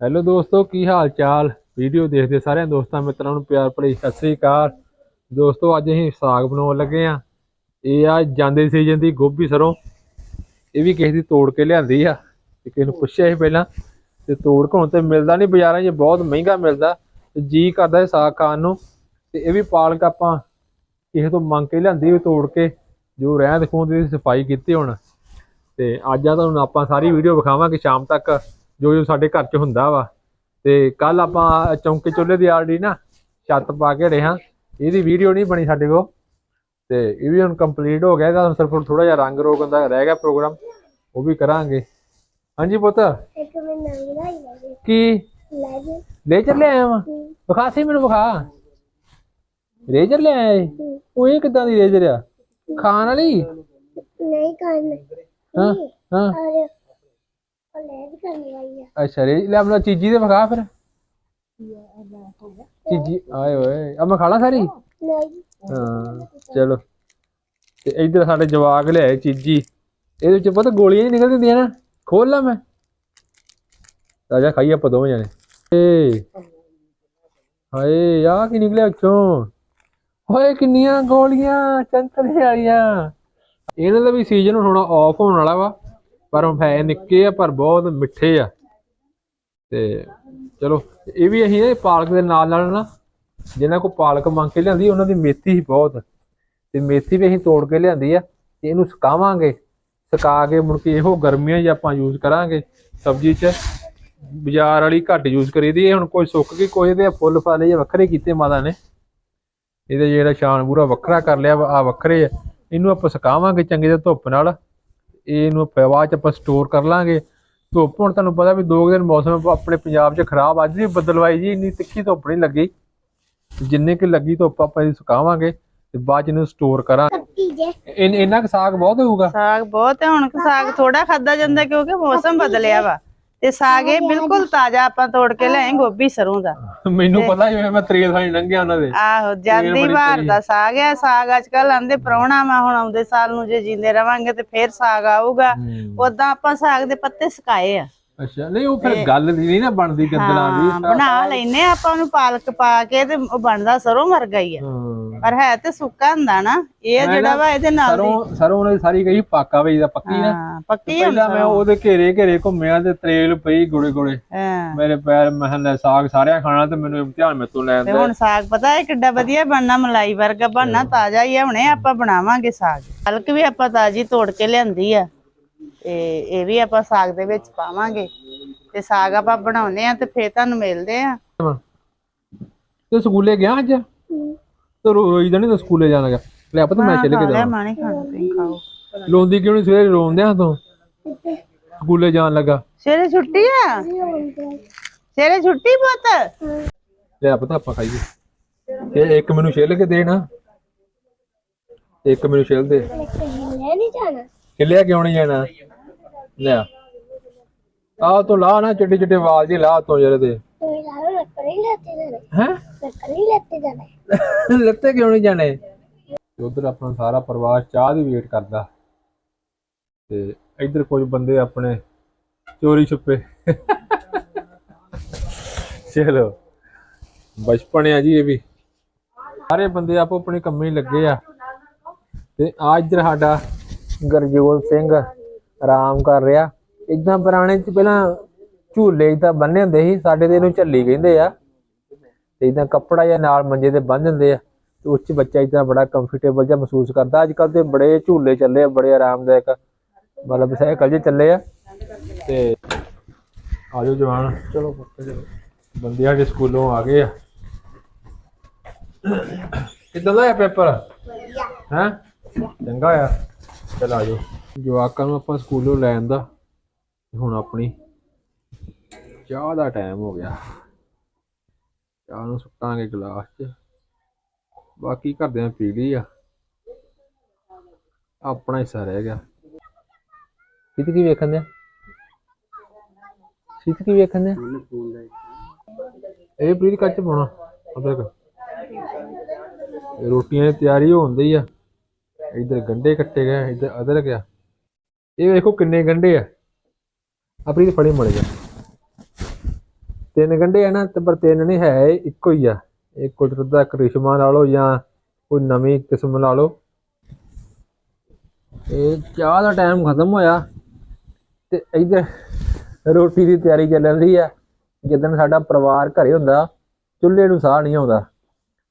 Hello ਦੋਸਤੋ, ਕੀ ਹਾਲ ਚਾਲ? Video ਦੇਖਦੇ ਸਾਰਿਆਂ ਦੋਸਤਾਂ ਮਿੱਤਰਾਂ ਨੂੰ ਪਿਆਰ ਭਰੀ ਸਤਿ ਸ੍ਰੀ ਅਕਾਲ। ਦੋਸਤੋ, ਅੱਜ ਅਸੀਂ ਸਾਗ ਬਣਾਉਣ ਲੱਗੇ ਆ ਇਹ ਆ ਜਾਂਦੇ ਸੀਜ਼ਨ ਦੀ ਗੋਭੀ ਸਰੋਂ। ਇਹ ਵੀ ਕਿਸੇ ਦੀ ਤੋੜ ਕੇ ਲਿਆਂਦੀ ਆ ਤੇ ਕਿਸੇ ਨੂੰ ਪੁੱਛਿਆ ਸੀ ਪਹਿਲਾਂ। ਤੇ ਤੋੜ ਕੇ ਹੁਣ ਤੇ ਮਿਲਦਾ ਨਹੀਂ, ਬਾਜ਼ਾਰਾਂ 'ਚ ਬਹੁਤ ਮਹਿੰਗਾ ਮਿਲਦਾ। ਤੇ ਜੀ ਕਰਦਾ ਇਹ ਸਾਗ ਖਾਣ ਨੂੰ। ਤੇ ਇਹ ਵੀ ਪਾਲਕ ਆਪਾਂ ਕਿਸੇ ਤੋਂ ਮੰਗ ਕੇ ਲਿਆਂਦੀ ਵੀ ਤੋੜ ਕੇ, ਜੋ ਰਹਿੰਦ ਖੂੰਦ ਦੀ ਸਫ਼ਾਈ ਕੀਤੀ ਹੁਣ। ਤੇ ਅੱਜ ਆ ਤੁਹਾਨੂੰ ਆਪਾਂ ਸਾਰੀ ਵੀਡੀਓ ਵਿਖਾਵਾਂਗੇ ਸ਼ਾਮ ਤੱਕ। ਜੋ ਜੋ ਸਾਡੇ ਘਰ 'ਚ ਹੁੰਦਾ ਵਾ। ਤੇ ਕੱਲ ਆਪਾਂ ਚੌਂਕੇ ਚੁੱਲ੍ਹੇ ਦੀ ਆਲਰੇਡੀ ਨਾ ਛੱਤ ਪਾ ਕੇ ਰਹੇ ਹਾਂ। ਇਹਦੀ ਵੀਡੀਓ ਨਹੀਂ ਬਣੀ ਸਾਡੇ ਕੋਲ। ਤੇ ਇਹ ਵੀ ਹੁਣ ਕੰਪਲੀਟ ਹੋ ਗਿਆ। ਇਹਦਾ ਸਿਰਫ ਥੋੜਾ ਜਿਹਾ ਰੰਗ ਰੋਗਨ ਦਾ ਰਹਿ ਗਿਆ ਪ੍ਰੋਗਰਾਮ ਉਹ ਵੀ ਕਰਾਂਗੇ। ਹਾਂਜੀ ਪੁੱਤ। ਇੱਕ ਮੈਂ ਨਵੀਂ ਲਾਈ ਲੱਗੀ ਕੀ? ਲੇਜਰ ਲੈ ਆਇਆ ਵਾ? ਵਿਖਾ ਸੀ ਮੈਨੂੰ ਵਿਖਾ। ਰੇਜਰ ਲੈ ਆਇਆ ਏ? ਉਹ ਇਹ ਕਿਦਾਂ ਦੀ ਰੇਜਰ ਆ? ਖਾਣ ਵਾਲੀ? ਨਹੀਂ ਕਰਨ ਹਾਂ ਹਾਂ ਅਰੇ ਉਹ ਲੈ ਜੀ ਕਰਨ ਵਾਲੀ ਆ ਅੱਛਾ ਰੇ ਲੈ ਆਪਣਾ ਚੀਜੀ ਦੇ ਵਿਖਾ ਫਿਰ। ਚੀਜੀ ਆਏ ਓਏ ਆ ਮੈਂ ਖਾਣਾ ਸਾਰੀ? ਨਹੀਂ ਹਾਂ ਚਲੋ। ਤੇ ਇਧਰ ਸਾਡੇ ਜਵਾਕ ਲਿਆਏ ਚੀਜੀ। ਇਹਦੇ ਵਿੱਚ ਪਤਾ ਗੋਲੀਆਂ ਹੀ ਨਿਕਲ ਦਿੰਦੀਆਂ ਨਾ। ਖੋਲ ਲਾ ਮੈਂ। ਰਾਜਾ ਖਾਈ ਆਪਾਂ ਦੋਵੇਂ ਜਾਣੇ। ਏ। ਹਾਏ ਆ ਕੀ ਨਿਕਲਿਆ ਉੱਚੋਂ ਹੋਏ ਕਿੰਨੀਆਂ ਗੋਲੀਆਂ ਚੰਤਲੇ ਵਾਲੀਆਂ। ਇਹਨਾਂ ਦਾ ਵੀ ਸੀਜ਼ਨ ਹੁਣ ਆਫ ਹੋਣ ਵਾਲਾ ਵਾ। ਪਰ ਉਹ ਹੈ ਨਿੱਕੇ ਆ ਪਰ ਬਹੁਤ ਮਿੱਠੇ ਆ। ਤੇ ਚਲੋ, ਇਹ ਵੀ ਅਸੀਂ ਇਹ ਪਾਲਕ ਦੇ ਨਾਲ ਨਾਲ ਨਾ, ਜਿਹਨਾਂ ਕੋ ਪਾਲਕ ਮੰਗ ਕੇ ਲਿਆਂਦੀ, ਉਹਨਾਂ ਦੀ ਮੇਥੀ ਹੀ ਬਹੁਤ। ਤੇ ਮੇਥੀ ਵੀ ਅਸੀਂ ਤੋੜ ਕੇ ਲਿਆਂਦੀ ਆ, ਤੇ ਇਹਨੂੰ ਸੁਕਾਵਾਂਗੇ। ਸੁਕਾ ਕੇ ਮੁੜ ਕੇ ਇਹੋ ਗਰਮੀਆਂ 'ਚ ਆਪਾਂ ਯੂਜ਼ ਕਰਾਂਗੇ। ਸਬਜ਼ੀ 'ਚ ਬਾਜ਼ਾਰ ਵਾਲੀ ਘੱਟ ਯੂਜ਼ ਕਰੀਦੀ ਇਹ ਹੁਣ ਕੋਈ ਸੁੱਕ ਗਈ, ਕੋਈ ਇਹਦੇ ਫੁੱਲ ਫਾਲੇ ਜੇ ਵੱਖਰੇ ਕੀਤੇ ਮਾਤਾ ਨੇ। ਇਹਦੇ ਜਿਹੜਾ ਸ਼ਾਨ ਪੂਰਾ ਵੱਖਰਾ ਕਰ ਲਿਆ ਆ ਵੱਖਰੇ ਆ। ਇਹਨੂੰ ਆਪਾਂ ਸੁਕਾਵਾਂਗੇ ਚੰਗੇ ਜਿਹੇ ਧੁੱਪ ਨਾਲ। ਇਹਨੂੰ ਆਪਾਂ ਬਾਅਦ ਚ ਆਪਾਂ ਸਟੋਰ ਕਰ ਲਾਂਗੇ। ਧੁੱਪ ਹੁਣ ਤੁਹਾਨੂੰ ਪਤਾ ਵੀ ਦੋ ਦਿਨ ਮੌਸਮ ਆਪਣੇ ਪੰਜਾਬ 'ਚ ਖਰਾਬ ਅੱਜ ਵੀ ਬੱਦਲਵਾਈ ਜੀ ਇੰਨੀ ਤਿੱਖੀ ਧੁੱਪ ਨਹੀਂ ਲੱਗੀ। ਜਿੰਨੇ ਕਿ ਲੱਗੀ ਧੁੱਪ ਆਪਾਂ ਇਹ ਸੁਕਾਵਾਂਗੇ ਤੇ ਬਾਅਦ ਚ ਇਹਨੂੰ ਸਟੋਰ ਕਰਾਂਗੇ। ਇਨ- ਇੰਨਾ ਕੁ ਸਾਗ ਬਹੁਤ ਹੋਊਗਾ? ਸਾਗ ਬਹੁਤ ਹੈ ਹੁਣ ਸਾਗ ਥੋੜਾ ਖਾਦਾ ਜਾਂਦਾ ਕਿਉਂਕਿ ਮੌਸਮ ਬਦਲਿਆ ਵਾ। ਤੇ ਸਾਗ ਇਹ ਬਿਲਕੁਲ ਤਾਜ਼ਾ ਆਪਾਂ ਤੋੜ ਕੇ ਲਿਆਏ ਗੋਭੀ ਸਰੋਂ ਦਾ। ਮੈਨੂੰ ਪਤਾ ਜਿਵੇਂ ਮੈਂ ਤਰੀਲ ਖਾਣੀ ਲੰਘਿਆ ਉਹਨਾਂ ਦੇ। ਆਹੋ ਜਾਂਦੀ ਵਾਰ ਦਾ ਸਾਗ ਹੈ ਸਾਗ ਅੱਜ ਕੱਲ ਆਂਦੇ ਪ੍ਰਾਹੁਣਾ ਵਾ ਹੁਣ ਆਉਂਦੇ ਸਾਲ ਨੂੰ ਜੇ ਜਿੰਦੇ ਰਵਾਂਗੇ ਤੇ ਫੇਰ ਸਾਗ ਆਊਗਾ। ਉਦਾਂ ਆਪਾਂ ਸਾਗ ਦੇ ਪੱਤੇ ਸੁਕਾਏ ਆ। ਅੱਛਾ ਨਹੀਂ ਉਹ ਫਿਰ ਗੱਲ ਨਹੀਂ ਨਾ ਬਣਦੀ ਗੱਦਲਾਂ ਦੀ ਬਣਾ ਲੈਨੇ ਆ ਆਪਾਂ ਉਹਨੂੰ ਪਾਲਕ ਪਾ ਕੇ ਤੇ ਉਹ ਬਣਦਾ ਸਰੋਂ ਵਰਗਾ ਹੀ ਆ। ਹਾਂ। ਪਰ ਹੈ ਤੇ ਸੁੱਕਾ ਹੁੰਦਾ ਨਾ ਇਹ ਜਿਹੜਾ ਵਾ ਇਹਦੇ ਨਾਲ ਦੀ। ਸਰੋਂ ਸਰੋਂ ਨੇ ਸਾਰੀ ਕਹੀ ਪਾਕਾ ਵੇ ਦਾ ਪੱਕੀ ਨਾ। ਹਾਂ ਪੱਕੀ ਪਹਿਲਾਂ ਮੈਂ ਉਹਦੇ ਘੇਰੇ ਘੇਰੇ ਘੁੰਮਿਆ ਤੇ ਤਰੇਲ ਪਈ ਗੁੜੇ ਗੁੜੇ। ਹਾਂ। ਮੇਰੇ ਪੈਰ ਮਹੱਲੇ ਸਾਗ ਸਾਰਿਆਂ ਖਾਣਾ ਤੇ ਮੈਨੂੰ ਮੇਤੋਂ ਲੈਣ ਤੇ ਦੇ। ਹੁਣ ਸਾਗ ਪਤਾ ਹੈ ਕਿੱਡਾ ਵਧੀਆ ਬਣਨਾ ਮਲਾਈ ਵਰਗਾ ਬਣਨਾ ਤਾਜ਼ਾ ਹੀ ਆ ਹੁਣੇ ਆਪਾਂ ਬਣਾਵਾਂਗੇ ਸਾਗ। ਹਲਕ ਵੀ ਆਪਾਂ ਤਾਜ਼ੀ ਤੋੜ ਕੇ ਲਿਆਂਦੀ ਆ। ਤੇ ਇਹ ਵੀ ਆਪਾਂ ਸਾਗ ਦੇ ਵਿੱਚ ਪਾਵਾਂਗੇ। ਤੇ ਸਾਗ ਆਪਾਂ ਬਣਾਉਨੇ ਆ ਤੇ ਫੇਰ ਤੁਹਾਨੂੰ ਮਿਲਦੇ ਆ ਤੇ ਸਕੂਲੇ ਗਿਆ ਅੱਜ? ਤੇ ਰੋਈ ਦਾ ਨਹੀਂ ਤਾਂ ਸਕੂਲੇ ਜਾਣਾ ਗਿਆ ਲੈ ਆਪਾਂ ਤਾਂ ਮੈਂ ਚੱਲ ਕੇ ਲੈ ਜਾਵਾਂ। ਮਾਣੀ ਖਾਣ ਤੁਸੀਂ ਖਾਓ। ਲੋਂਦੀ ਕਿਉਂ ਨਹੀਂ ਸਵੇਰੇ ਰੋਂਦੇ ਆ ਤੂੰ? ਸਕੂਲੇ ਜਾਣ ਲੱਗਾ। ਸਵੇਰੇ ਛੁੱਟੀ ਆ? ਸਵੇਰੇ ਛੁੱਟੀ ਪੁੱਤ? ਲੈ ਆਪਾਂ ਤਾਂ ਆਪਾਂ ਖਾਈਏ। ਤੇ ਇੱਕ ਮੈਨੂੰ ਛਿੱਲ ਕੇ ਦੇ ਨਾ। ਇੱਕ ਮੈਨੂੰ ਛਿੱਲ ਦੇ। ਲੈ ਨਹੀਂ ਜਾਣਾ। ਛਿੱਲਿਆ ਕਿਉਂ ਨਹੀਂ ਜਾਣਾ? ਲੈ। ਆ ਤੂੰ ਲਾ ਨਾ ਚਿੱਟੇ ਚਿੱਟੇ ਵਾਲ ਜੀ ਲਾ ਤੋਂ ਜਰੇ ਦੇ ਤੁਸੀਂ ਲਾਓ ਮੈਂ ਕਰੀ ਲੈਤੇ ਜਾਣਾ ਹੈ? ਮੈਂ ਕਰੀ ਲੈਤੇ ਜਾਣਾ ਲੱਤੇ ਕਿਉਂ ਨਹੀਂ ਜਾਣੇ? ਉਧਰ ਆਪਣਾ ਸਾਰਾ ਪਰਿਵਾਰ ਚਾਹ ਦੀ ਵੇਟ ਕਰਦਾ। ਤੇ ਇੱਧਰ ਕੁਝ ਬੰਦੇ ਆਪਣੇ ਚੋਰੀ ਛੁਪੇ। ਚਲੋ ਬਚਪਨ ਆ ਜੀ ਇਹ ਵੀ। ਸਾਰੇ ਬੰਦੇ ਆਪੋ ਆਪਣੇ ਕੰਮੇ ਲੱਗੇ ਆ। ਤੇ ਆ ਇੱਧਰ ਸਾਡਾ ਗਰਜੋਤ ਸਿੰਘ। ਆਰਾਮ ਕਰ ਰਿਹਾ। ਇਦਾਂ ਪੁਰਾਣੇ ਚ ਪਹਿਲਾਂ ਝੂਲੇ ਤਾਂ ਬੰਨੇ ਹੁੰਦੇ ਸੀ ਸਾਡੇ ਤੇ ਇਹਨੂੰ ਝੱਲੀ ਕਹਿੰਦੇ ਆ। ਤੇ ਇਦਾਂ ਕੱਪੜਾ ਜਾਂ ਨਾਲ ਮੰਜੇ ਤੇ ਬੰਨ ਦਿੰਦੇ ਆ। ਤੇ ਉੱਚ ਬੱਚਾ ਇਦਾਂ ਬੜਾ ਕੰਫਰਟੇਬਲ ਜਿਹਾ ਮਹਿਸੂਸ ਕਰਦਾ। ਅੱਜ ਕੱਲ ਤੇ ਬੜੇ ਝੂਲੇ ਚੱਲੇ ਆ ਬੜੇ ਆਰਾਮਦਾਇਕ ਮਤਲਬ ਸਾਈਕਲ ਜੇ ਚੱਲੇ ਆ। ਤੇ ਆਜੋ ਜਵਾਨ। ਚਲੋ ਬੰਦੇ ਸਾਡੇ ਸਕੂਲੋਂ ਆ ਗਏ ਆ। ਕਿੱਦਾਂ ਦਾ ਹੈ ਪੇਪਰ? ਹੈ? ਚੰਗਾ ਆ। ਚਲ ਆਜੋ। ਜਵਾਕਾਂ ਨੂੰ ਆਪਾਂ ਸਕੂਲੋਂ ਲੈ ਆਂਦਾ ਹੁਣ ਆਪਣੀ। ਚਾਹ ਦਾ ਟਾਈਮ ਹੋ ਗਿਆ। ਚਾਹ ਨੂੰ ਸੁੱਟਾਂਗੇ ਗਲਾਸ 'ਚ। ਬਾਕੀ ਘਰਦਿਆਂ ਪੀ ਲਈ ਆ। ਆਪਣਾ ਹਿੱਸਾ ਰਹਿ ਗਿਆ। ਸਿੱਧ ਕੀ ਵੇਖਣ ਦਿਆ? ਸਿੱਧ ਕੀ ਵੇਖਣ ਦਿਆ? ਇਹ ਪ੍ਰੀਤ ਕੱਚ ਪਾਉਣਾ ਅਦਰਕ ਰੋਟੀਆਂ ਦੀ ਤਿਆਰੀ ਹੋਣ ਦੀ ਆ। ਇਧਰ ਗੰਡੇ ਕੱਟੇ ਗਏ, ਇਧਰ ਅਦਰਕ ਆ। ਇਹ ਵੇਖੋ ਕਿੰਨੇ ਗੰਡੇ ਆ। ਆਪਣੀ ਤੇ ਫੜੇ ਮੜ ਜਾ ਤਿੰਨ ਗੰਢੇ ਆ ਨਾ, ਤੇ ਪਰ ਤਿੰਨ ਨਹੀਂ ਹੈ ਇੱਕੋ ਹੀ ਆ। ਇਹ ਕੁਦਰਤ ਦਾ ਕ੍ਰਿਸ਼ਮਾ ਲਾ ਲਓ ਜਾਂ ਕੋਈ ਨਵੀਂ ਕਿਸਮ ਲਾ ਲਓ। ਇਹ ਚਾਹ ਦਾ ਟਾਈਮ ਖਤਮ ਹੋਇਆ, ਤੇ ਇੱਧਰ ਰੋਟੀ ਦੀ ਤਿਆਰੀ ਚੱਲਣ ਦੀ ਆ। ਜਿੱਦਣ ਸਾਡਾ ਪਰਿਵਾਰ ਘਰੇ ਹੁੰਦਾ, ਚੁੱਲ੍ਹੇ ਨੂੰ ਸਾਹ ਨਹੀਂ ਆਉਂਦਾ।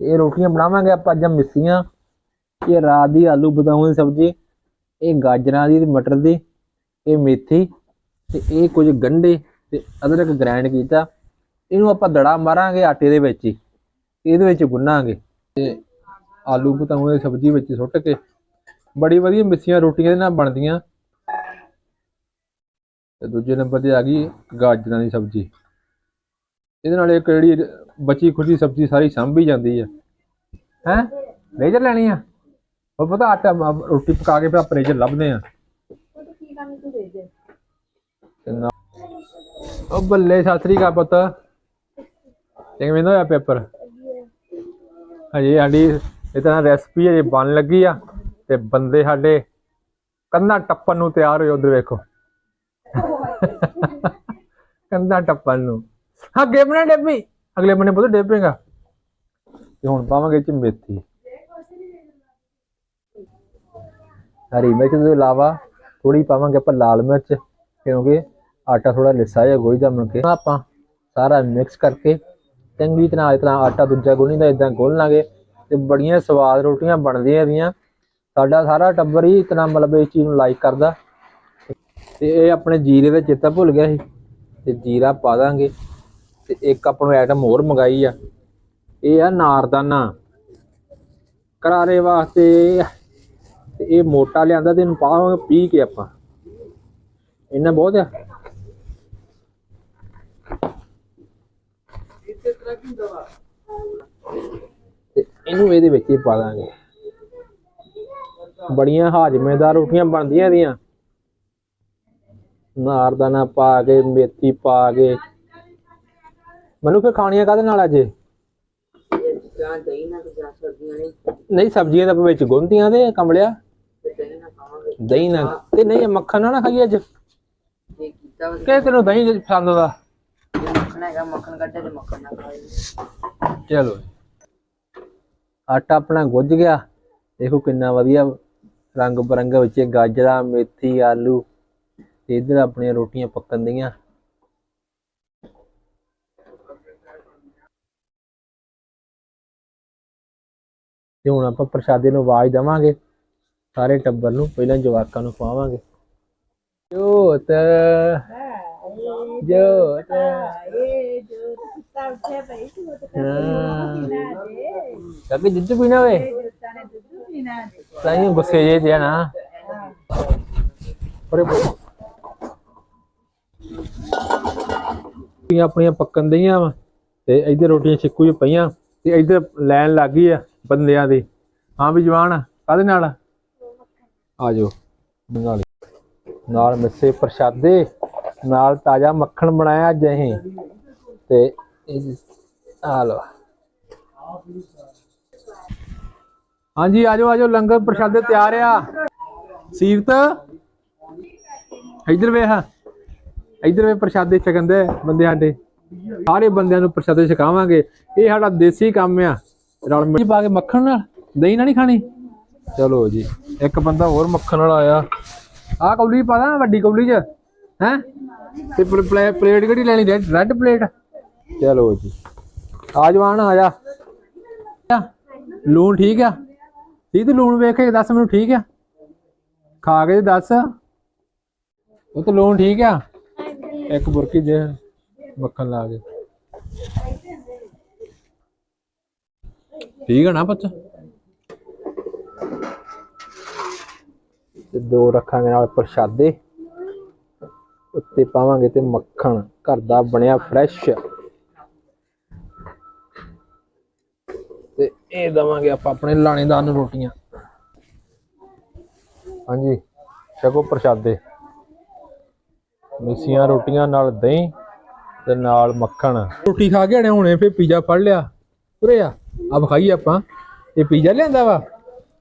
ਇਹ ਰੋਟੀਆਂ ਬਣਾਵਾਂਗੇ ਆਪਾਂ ਅੱਜ ਮਿੱਸੀਆਂ, ਇਹ ਰਾਤ ਦੀ ਆਲੂ ਬਦਾਮਾਂ ਦੀ ਸਬਜ਼ੀ। ਇਹ ਗਾਜਰਾਂ ਦੀ ਤੇ ਮਟਰ ਦੀ, ਇਹ ਮੇਥੀ ਤੇ ਇਹ ਕੁਝ ਗੰਢੇ ਤੇ ਅਦਰਕ ਗ੍ਰਾਈਂਡ ਕੀਤਾ। ਇਹਨੂੰ ਆਪਾਂ ਦੜਾ ਮਾਰਾਂਗੇ ਆਟੇ ਦੇ ਵਿੱਚ ਹੀ। ਇਹਦੇ ਵਿੱਚ ਗੁੰਨਾਂਗੇ ਤੇ ਆਲੂ ਬਤਾਉਂ ਦੀ ਸਬਜ਼ੀ ਵਿੱਚ ਸੁੱਟ ਕੇ ਬੜੀ ਵਧੀਆ ਮਿੱਸੀਆਂ ਰੋਟੀਆਂ ਦੇ ਨਾਲ ਬਣਦੀਆਂ। ਤੇ ਦੂਜੇ ਨੰਬਰ ਤੇ ਆ ਗਈ ਗਾਜਰਾਂ ਦੀ ਸਬਜ਼ੀ। ਇਹਦੇ ਨਾਲ ਇੱਕ ਜਿਹੜੀ ਬਚੀ ਖੁਚੀ ਸਬਜ਼ੀ ਸਾਰੀ ਸਾਂਭੀ ਜਾਂਦੀ ਆ। ਹੈ? ਰੇਜਰ ਲੈਣੀ ਆ? ਉਹ ਪਤਾ ਆਟਾ ਮ- ਰੋਟੀ ਪਕਾ ਕੇ ਫਿਰ ਆਪਣੇ ਰੇਜਰ ਲੱਭਦੇ ਆ। ਤੇ ਨਾ- ਉਹ ਬੱਲੇ, ਸਤਿ ਸ੍ਰੀ ਅਕਾਲ ਪੁੱਤ। ਕਿਵੇਂ ਦਾ ਹੋਇਆ ਪੇਪਰ? ਹਜੇ ਸਾਡੀ ਇਹ ਤਾਂ ਰੈਸਪੀ ਹਜੇ ਬਣ ਲੱਗੀ ਆ ਤੇ ਬੰਦੇ ਸਾਡੇ ਕੰਧਾਂ ਟੱਪਣ ਨੂੰ ਤਿਆਰ ਹੋਏ ਉਧਰ ਵੇਖੋ। ਕੰਧਾਂ ਟੱਪਣ ਨੂੰ। ਹਾਂ ਗੇਮਣਾ ਡੇਪੀ ਅਗਲੇ ਬੰਨੇ ਪੁੱਤ ਡੇਬੇਗਾ ਤੇ ਹੁਣ ਪਾਵਾਂਗੇ ਇਹ ਚ ਮੇਥੀ ਹਰੀ ਮਿਰਚ ਤੋਂ ਇਲਾਵਾ ਥੋੜੀ ਪਾਵਾਂਗੇ ਆਪਾਂ ਲਾਲ ਮਿਰਚ, ਕਿਉਂਕਿ ਆਟਾ ਥੋੜਾ ਲਿੱਸਾ ਜਿਹਾ ਗੋਈ ਦਾ ਮਿਲ ਕੇ ਆਪਾਂ ਸਾਰਾ ਮਿਕਸ ਕਰਕੇ ਚੰਗੀ ਤਰ੍ਹਾਂ ਇਸ ਤਰ੍ਹਾਂ ਆਟਾ ਦੂਜਾ ਗੁੰਨੀ ਦਾ ਇਦਾਂ ਗੁੰਨ ਲਾਂਗੇ ਤੇ ਬੜੀਆਂ ਸਵਾਦ ਰੋਟੀਆਂ ਬਣਦੀਆਂ ਇਹਦੀਆਂ। ਸਾਡਾ ਸਾਰਾ ਟੱਬਰ ਹੀ ਇਤਨਾ ਮਤਲਬ ਇਸ ਚੀਜ਼ ਨੂੰ ਲਾਈਕ ਕਰਦਾ। ਤੇ ਇਹ ਆਪਣੇ ਜੀਰੇ ਦਾ ਚੇਤਾ ਭੁੱਲ ਗਿਆ ਸੀ, ਤੇ ਜੀਰਾ ਪਾ ਦਾਂਗੇ। ਤੇ ਇੱਕ ਆਪਾਂ ਨੂੰ ਆਈਟਮ ਹੋਰ ਮੰਗਾਈ ਆ। ਇਹ ਆ ਨਾਰਦਾਨਾ। ਕਰਾਰੇ ਵਾਸਤੇ ਤੇ ਇਹ ਮੋਟਾ ਲਿਆਂਦਾ ਤੇ ਇਹਨੂੰ ਪਾਵਾਂਗੇ ਪੀ ਕੇ ਆਪਾਂ। ਇੰਨਾ ਬਹੁਤ ਆ? ਤੇ ਇਹਨੂੰ ਇਹਦੇ ਵਿੱਚ ਹੀ ਪਾ ਦਾਂਗੇ। ਬੜੀਆਂ ਹਾਜ਼ਮੇਦਾਰ ਰੋਟੀਆਂ ਬਣਦੀਆਂ ਇਹਦੀਆਂ। ਨਾਰਦਾਨਾ ਪਾ ਕੇ ਮੇਥੀ ਪਾ ਕੇ। ਮੈਨੂੰ ਫਿਰ ਖਾਣੀਆਂ ਕਾਹਦੇ ਨਾਲ ਅੱਜ? ਨਹੀਂ ਸਬਜ਼ੀਆਂ ਆਪਾਂ ਵਿੱਚ ਗੁੰਨਤੀਆਂ ਤੇ ਕਮਲਿਆ ਦਹੀਂ ਨਾਲ। ਤੇ ਨਹੀਂ ਇਹ ਮੱਖਣ ਨਾਲ ਨਾ ਖਾਈ ਅੱਜ। ਕਿ ਤੈਨੂੰ ਦਹੀਂ ਪਸੰਦ ਦਾ ਚਲੋ ਆਟਾ ਆਪਣਾ ਗੁੱਝ ਗਿਆ। ਦੇਖੋ ਕਿੰਨਾ ਵਧੀਆ ਰੰਗ ਬਰੰਗਾ ਵਿੱਚ ਗਾਜਰਾਂ ਮੇਥੀ ਆਲੂ ਤੇ ਇਧਰ ਆਪਣੀਆਂ ਰੋਟੀਆਂ ਪੱਕਣ ਦੀਆਂ। ਤੇ ਹੁਣ ਆਪਾਂ ਪ੍ਰਸ਼ਾਦੇ ਨੂੰ ਆਵਾਜ਼ ਦੇਵਾਂਗੇ। ਸਾਰੇ ਟੱਬਰ ਨੂੰ, ਪਹਿਲਾਂ ਜਵਾਕਾਂ ਨੂੰ ਖਵਾਵਾਂਗੇ। ਜੋਤ। ਜੋਤ। ਕਾਕੇ ਦੁੱਧ ਪੀਣਾ ਵੇ ਤਾਂ ਗੁੱਸੇ ਜੇ ਤੇ ਨਾ ਅਰੇ ਰੋਟੀਆਂ ਆਪਣੀਆਂ ਪੱਕਣ ਦਈਆਂ ਵਾ, ਤੇ ਇੱਧਰ ਰੋਟੀਆਂ ਛਿੱਕੂ 'ਚ ਪਈਆਂ, ਤੇ ਇੱਧਰ ਲੈਣ ਲੱਗ ਗਈ ਆ ਬੰਦਿਆਂ ਦੀ। ਹਾਂ ਵੀ ਜਵਾਨ, ਕਾਹਦੇ ਨਾਲ? ਆ ਜਾਓ ਬਣਾ ਨਾਲ ਮਿੱਸੇ ਪ੍ਰਸ਼ਾਦੇ, ਨਾਲ ਤਾਜ਼ਾ ਮੱਖਣ ਬਣਾਇਆ ਅੱਜ ਅਸੀਂ। ਤੇ ਇਹ ਆ ਲੋ ਹਾਂਜੀ, ਆਜੋ ਆਜੋ, ਲੰਗਰ ਪ੍ਰਸ਼ਾਦੇ ਤਿਆਰ ਆ। ਸੀਰਤ, ਇੱਧਰ ਵੇਖ। ਇਧਰ ਵੇ ਪ੍ਰਸ਼ਾਦੇ ਛਕੰਦੇ ਬੰਦੇ ਸਾਡੇ। ਸਾਰੇ ਬੰਦਿਆਂ ਨੂੰ ਪ੍ਰਸ਼ਾਦੇ ਛਕਾਵਾਂਗੇ। ਇਹ ਸਾਡਾ ਦੇਸੀ ਕੰਮ ਆ। ਰਲ ਮਿਲ ਪਾ ਕੇ ਮੱਖਣ ਨਾਲ। ਦਹੀਂ ਨਾਲ ਨਹੀਂ ਖਾਣੀ? ਚਲੋ ਜੀ, ਇੱਕ ਬੰਦਾ ਹੋਰ ਮੱਖਣ ਵਾਲਾ ਆਇਆ। ਆਹ ਕੌਲੀ ਪਾ ਦਾਂ ਵੱਡੀ ਕੌਲੀ 'ਚ, ਹੈ? ਤੇ ਪਲੇਟ ਕਿਹੜੀ ਲੈਣੀ, ਰੈੱਡ ਰੈੱਡ ਪਲੇਟ? ਚਲੋ ਜੀ, ਆ ਜਵਾਨ, ਆ ਜਾ। ਲੂਣ ਠੀਕ ਆ? ਠੀਕ ਤੇ ਲੂਣ ਵੇਖ ਕੇ ਦੱਸ ਮੈਨੂੰ ਠੀਕ ਆ? ਖਾ ਕੇ ਤੇ ਦੱਸ। ਉਹ ਤਾਂ ਲੂਣ ਠੀਕ ਆ। ਇੱਕ ਬੁਰਕੀ ਦੇ ਮੱਖਣ ਲਾ ਕੇ। ਠੀਕ ਆ ਨਾ ਬੱਚਾ ਤੇ ਦੋ ਰੱਖਾਂਗੇ ਨਾਲ ਪ੍ਰਸ਼ਾਦੇ। ਉੱਤੇ ਪਾਵਾਂਗੇ ਤੇ ਮੱਖਣ, ਘਰ ਦਾ ਬਣਿਆ ਫਰੈਸ਼ ਤੇ ਇਹ ਦਵਾਂਗੇ ਆਪਾਂ ਆਪਣੇ ਲਾਣੇਦਾਰ ਨੂੰ ਰੋਟੀਆਂ। ਹਾਂਜੀ, ਛਕੋ ਪ੍ਰਸ਼ਾਦੇ। ਮਿੱਸੀਆਂ ਰੋਟੀਆਂ ਨਾਲ ਦਹੀਂ ਤੇ ਨਾਲ ਮੱਖਣ। ਰੋਟੀ ਖਾ ਕੇ ਆਣੇ ਹੁਣੇ ਫੇ ਪੀਜ਼ਾ ਫੜ ਲਿਆ। ਉਰੇ ਆ ਆ ਖਾਈ ਆਪਾਂ। ਇਹ ਪੀਜ਼ਾ ਲਿਆਂਦਾ ਵਾ?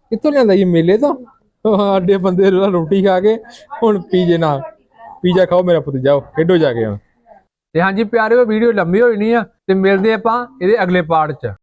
ਕਿੱਥੋਂ ਲਿਆਂਦਾ ਇਹ ਮੇਲੇ ਤੋਂ? ਸਾਡੇ ਬੰਦੇ ਰੋਟੀ ਖਾ ਕੇ ਹੁਣ ਪੀਜ਼ੇ ਨਾਲ। ਪੀਜ਼ਾ ਖਾਓ ਮੇਰਾ ਪੁੱਤ, ਜਾਓ, ਖੇਡੋ ਜਾ ਕੇ ਹੁਣ। ਤੇ ਹਾਂਜੀ ਪਿਆਰਿਓ, ਵੀਡੀਓ ਲੰਮੀ ਹੋਈ ਨਹੀਂ ਆ, ਤੇ ਮਿਲਦੇ ਆਪਾਂ ਇਹਦੇ ਅਗਲੇ ਪਾਰਟ 'ਚ।